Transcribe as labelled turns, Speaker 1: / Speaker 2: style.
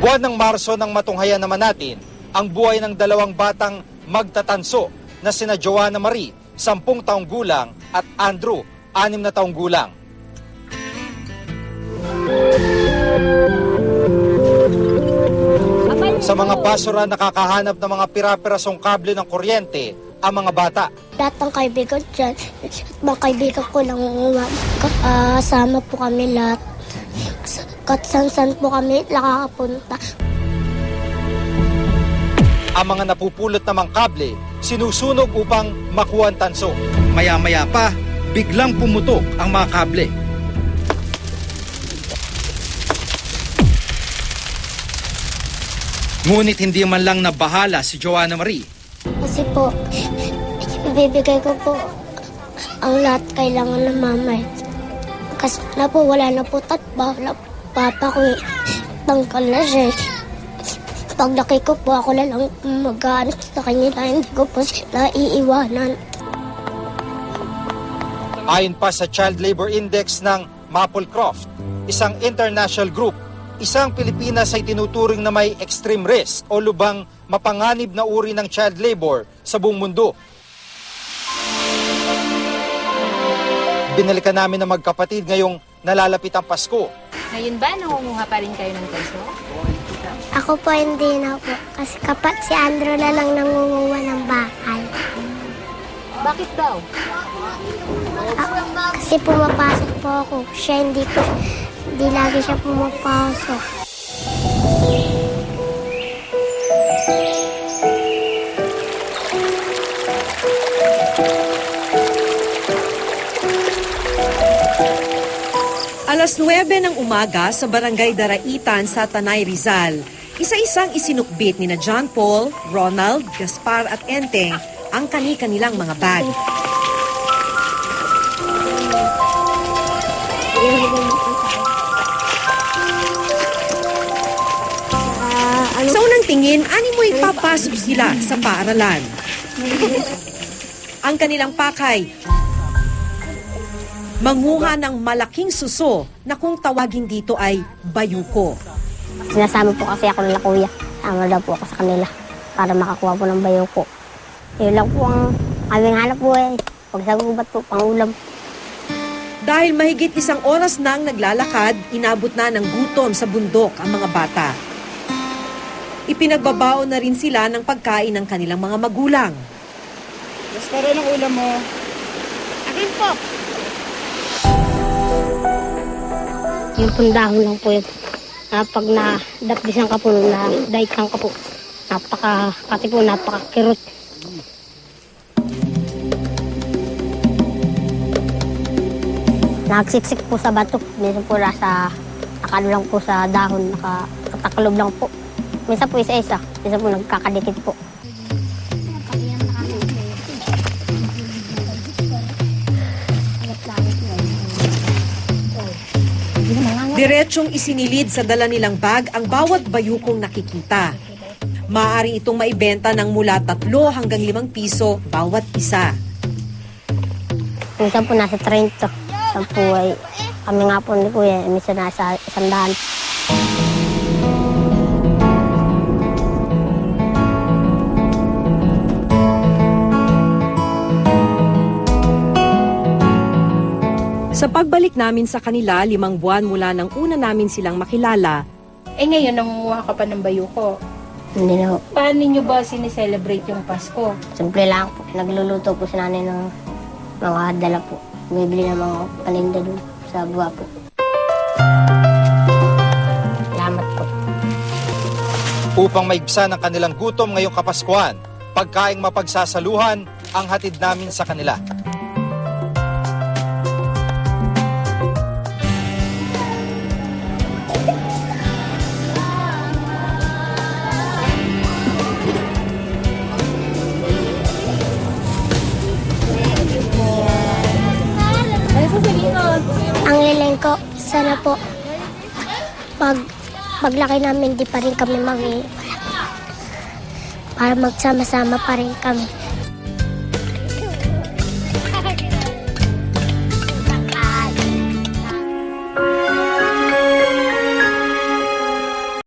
Speaker 1: Buwan ng Marso nang matunghayan naman natin ang buhay ng dalawang batang magtatanso na sina Joanna Marie, 10 taong gulang at Andrew, 6 na taong gulang. Sa mga basura nakakahanap ng mga pira-pirasong kable ng kuryente ang mga bata.
Speaker 2: Lahat ng kaibigan dyan, mga kaibigan ko lang kasama po kami lahat. Kat san po kami nakakapunta.
Speaker 1: Ang mga napupulot namang kable, sinusunog upang makuha ang tanso. Maya-maya pa, biglang pumutok ang mga kable. Ngunit hindi man lang nabahala si Joanna Marie.
Speaker 2: Kasi po, ibibigay ko po ang lahat kailangan ng mama. eh. Kasi na po, wala na po tatba. Wala po papa ko eh. Tangkal na siya eh. Pag laki ko po, ako na lang mag sa kanila. Hindi ko po sila iiwanan.
Speaker 1: Ayon pa sa Child Labor Index ng Maplecroft, isang international group, isang Pilipinas ay tinuturing na may extreme risk o lubang mapanganib na uri ng child labor sa buong mundo. Binalikan namin ng magkapatid ngayong nalalapit ang Pasko.
Speaker 3: Ngayon ba, nangunguha pa rin kayo ng tanso?
Speaker 2: Ako po hindi na po. Kasi kapat si Andrew na lang nangunguha ng bakal.
Speaker 3: Bakit daw?
Speaker 2: Ah, kasi pumapasok po ako. Siya hindi po. Hindi lagi siya pumapasok.
Speaker 4: Alas 9 ng umaga sa Barangay Daraitan sa Tanay Rizal. Isa-isang isinukbit ni na John Paul, Ronald, Gaspar at Enteng ang kani-kanilang mga bag. Sa unang tingin, animoy papasok sila sa paaralan. ang kanilang pakay, manguha ng malaking suso na kung tawagin dito ay bayuko.
Speaker 2: Sinasama po kasi ako nila kuya. Sama daw po ako sa kanila para makakuha po ng bayo ko. Yun lang po ang aming hanap po eh. Pag sa gubat po, pangulam.
Speaker 4: Dahil mahigit isang oras nang naglalakad, inabot na ng gutom sa bundok ang mga bata. Ipinagbabao na rin sila ng pagkain ng kanilang mga magulang.
Speaker 3: Gusto rin ang ulam mo. Akin po.
Speaker 2: Yung pundahon lang po yun. Ah, pag na dapdisan ka po, na daikang ka po. Napaka, pati po napaka-kirot. Nagsiksik po sa bato. Minsan po nasa, nakano lang po sa dahon, nakakatakalob lang po. Minsan po isa-isa, minsan po nagkakadikit po.
Speaker 4: Diretsyong isinilid sa dala nilang bag ang bawat bayukong nakikita. Maaari itong maibenta ng mula 3 hanggang 5 piso bawat isa.
Speaker 2: Minsan po nasa 30. Sampu ay kami nga po ni Kuya, eh, minsan nasa 100.
Speaker 4: Sa pagbalik namin sa kanila limang buwan mula nang una namin silang makilala,
Speaker 3: Eh ngayon, nangunguha ka pa ng bayuko.
Speaker 2: Hindi na po.
Speaker 3: Paano nyo ba sineselebrate yung Pasko?
Speaker 2: Simple lang po. Nagluluto po si nanay ng mga dala po. Bibili ng mga paninda doon sa buwa po. Salamat po.
Speaker 1: Upang maibsan ang kanilang gutom ngayong Kapaskuhan, pagkaing mapagsasaluhan ang hatid namin sa kanila.
Speaker 2: Ko, sana po, pag paglaki namin, di pa rin kami mangi. Para magsama-sama pa rin kami.